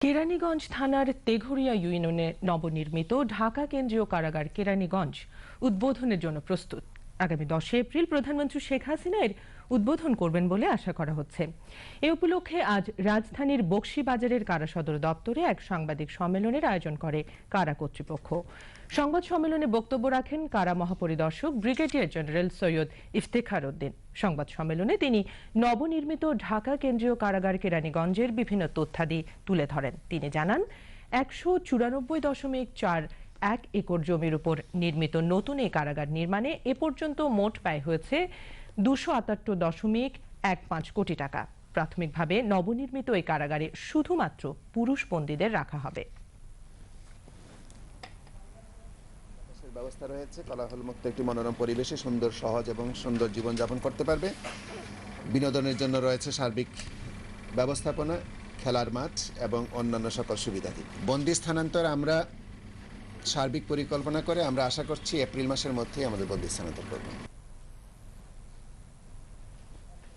কেরানীগঞ্জ থানার তেঘরিয়া ইউনিয়নে নবনির্মিত ঢাকা কেন্দ্রীয় কারাগার কেরানীগঞ্জ উদ্বোধনের জন্য প্রস্তুত। আগামী দশই এপ্রিল প্রধানমন্ত্রী শেখ হাসিনা এর উদ্বোধন করবেন বলে আশা করা হচ্ছে। এ উপলক্ষে আজ রাজধানীর বক্সিবাজারের কারা সদর দপ্তরে এক সাংবাদিক সম্মেলনের আয়োজন করে কারা কর্তৃপক্ষ। সংবাদ সম্মেলনে বক্তব্য রাখেন কারা মহাপরিদর্শক ব্রিগেডিয়ার জেনারেল সৈয়দ ইফতেখার উদ্দিন। সংবাদ সম্মেলনে তিনি নবনির্মিত ঢাকা কেন্দ্রীয় কারাগার কেরানীগঞ্জের বিভিন্ন তথ্যাদি তুলে ধরেন। তিনি জানান, একশো চুরানব্বই দশমিক চার এক একর জমির উপর নির্মিত নতুন এই কারাগার নির্মাণে এ পর্যন্ত মোট ব্যয় হয়েছে দুশো আটাত্তর দশমিক এক পাঁচ কোটি টাকা। প্রাথমিকভাবে নবনির্মিত এই কারাগারে শুধুমাত্র পুরুষ বন্দীদের রাখা হবে। ব্যবস্থা রয়েছে, কোলাহল মুক্ত একটি মনোরম পরিবেশে সুন্দর, সহজ এবং সুন্দর জীবনযাপন করতে পারবে। বিনোদনের জন্য রয়েছে সার্বিক ব্যবস্থাপনা, খেলার মাঠ এবং অন্যান্য সকল সুবিধাদি বন্দি স্থানান্তর আমরা সার্বিক পরিকল্পনা করে আমরা আশা করছি এপ্রিল মাসের মধ্যেই আমাদের বন্দি স্থানান্তর করব।